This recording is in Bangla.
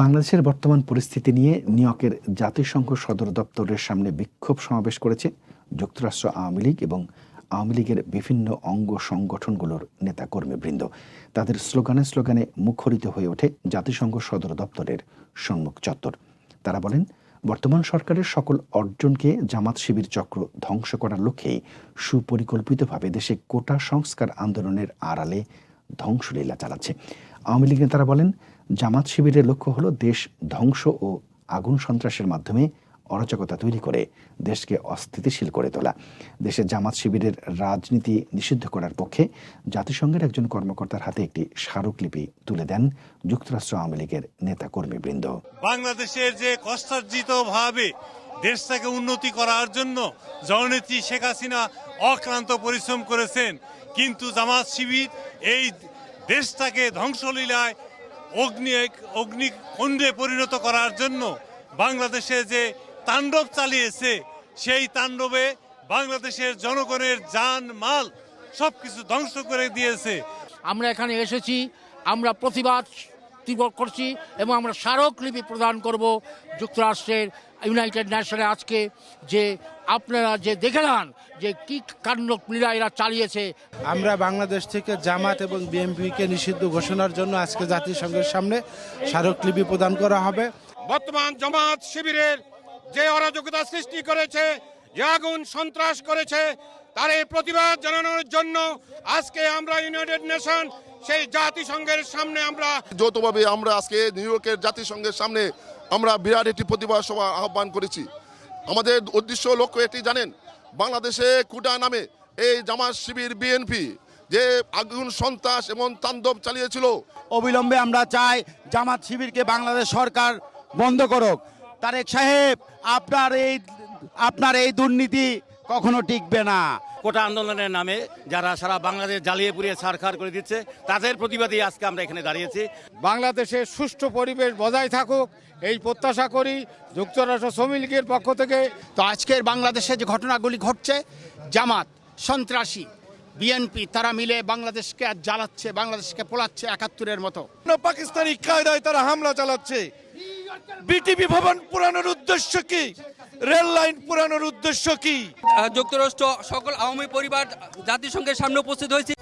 বাংলাদেশের বর্তমান পরিস্থিতি নিয়ে নিউইয়র্কের জাতিসংঘ সদর দপ্তরের সামনে বিক্ষোভ সমাবেশ করেছে যুক্তরাষ্ট্র আওয়ামী লীগ এবং আওয়ামী লীগের বিভিন্ন অঙ্গ সংগঠনগুলোর নেতাকর্মীবৃন্দ। তাদের স্লোগানে স্লোগানে মুখরিত হয়ে ওঠে জাতিসংঘ সদর দপ্তরের সম্মুখ চত্বর। তারা বলেন, বর্তমান সরকারের সকল অর্জনকে জামাত শিবির চক্র ধ্বংস করার লক্ষ্যেই সুপরিকল্পিতভাবে দেশে কোটা সংস্কার আন্দোলনের আড়ালে ধ্বংসলীলা চালাচ্ছে। আওয়ামী লীগ নেতারা বলেন জামাত শিবিরের লক্ষ্য হলো দেশ ধ্বংস ও আগুন সন্ত্রাসের মাধ্যমে অরাজকতা তৈরি করে দেশকে অস্থিতিশীল করে তোলা। দেশে জামাত শিবিরের রাজনীতি নিষিদ্ধ করার পক্ষে জাতিসংঘের একজন কর্মকর্তার হাতে একটি স্মারকলিপি তুলে দেন যুক্তরাষ্ট্র আওয়ামী লীগের নেতা কর্মীবৃন্দ বাংলাদেশের যে কষ্টার্জিত ভাবে দেশটাকে উন্নতি করার জন্য জননেত্রী শেখ হাসিনা অক্লান্ত পরিশ্রম করেছেন, কিন্তু জামাত শিবির এই দেশটাকে ধ্বংসলীলায় অগ্নি অগ্নিকুণ্ডে পরিণত করার জন্য বাংলাদেশে যে তাণ্ডব চালিয়েছে, সেই তাণ্ডবে বাংলাদেশের জনগণের যান, মাল সব কিছু ধ্বংস করে দিয়েছে। আমরা এখানে এসেছি, আমরা প্রতিবাদ তীব্র করছি এবং আমরা স্মারকলিপি প্রদান করব যুক্তরাষ্ট্রের ইউনাইটেড নেশনে আজকে যে আপনারা যে দেখে নেন যে কি কাণ্ড ক্রীড়া এরা চালিয়েছে। আমরা বাংলাদেশ থেকে জামাত এবং বিএনপিকে নিষিদ্ধ ঘোষণার জন্য আজকে জাতিসংঘের সামনে স্মারকলিপি প্রদান করা হবে। বর্তমান জামাত শিবিরের যে অরাজকতা সৃষ্টি করেছে যে আগুন সন্ত্রাস করেছে তার এই প্রতিবাদ জানানোর জন্য আজকে আমরা ইউনাইটেড নেশন সেই জাতিসংঘের সামনে আমরা যৌথভাবে আমরা আজকে নিউ ইয়র্কের জাতিসংঘের সামনে আমরা বিরাট একটি প্রতিবাদ সভা আহ্বান করেছি। আমাদের উদ্দেশ্য লক্ষ্য এটি জানেন, বাংলাদেশে কুটা নামে এই জামাত শিবির বিএনপি যে আগুন, সন্ত্রাস এবং তাণ্ডব চালিয়েছিল, অবিলম্বে আমরা চাই জামাত শিবিরকে বাংলাদেশ সরকার বন্ধ করুক। তারেক সাহেব, আপনার এই আপনার এই দুর্নীতি কখনো টিকবে না। কোটা আন্দোলনের নামে যারা সারা বাংলাদেশ জ্বালিয়ে পুড়িয়ে ছারখার করে দিচ্ছে তাদের প্রতিবাদী আজকে আমরা এখানে দাঁড়িয়েছি। বাংলাদেশে সুষ্ঠু পরিবেশ বজায় থাকুক এই প্রত্যাশা করি যুক্তরাষ্ট্র শ্রমিক লীগের পক্ষ থেকে। তো আজকের বাংলাদেশে যে ঘটনাগুলি ঘটছে জামাত সন্ত্রাসী বিএনপি তারা মিলে বাংলাদেশকে আজ জ্বালাচ্ছে বাংলাদেশকে পোলাচ্ছে একাত্তরের মতো। পাকিস্তানি কায়দায় তারা হামলা চালাচ্ছে। বিটিভি ভবন পুরানোর উদ্দেশ্য কি? রেল লাইন পুরানোর উদ্দেশ্য কি? যুক্তরাষ্ট্র সকল আওয়ামী পরিবার জাতিসংঘের সামনে উপস্থিত হয়েছে।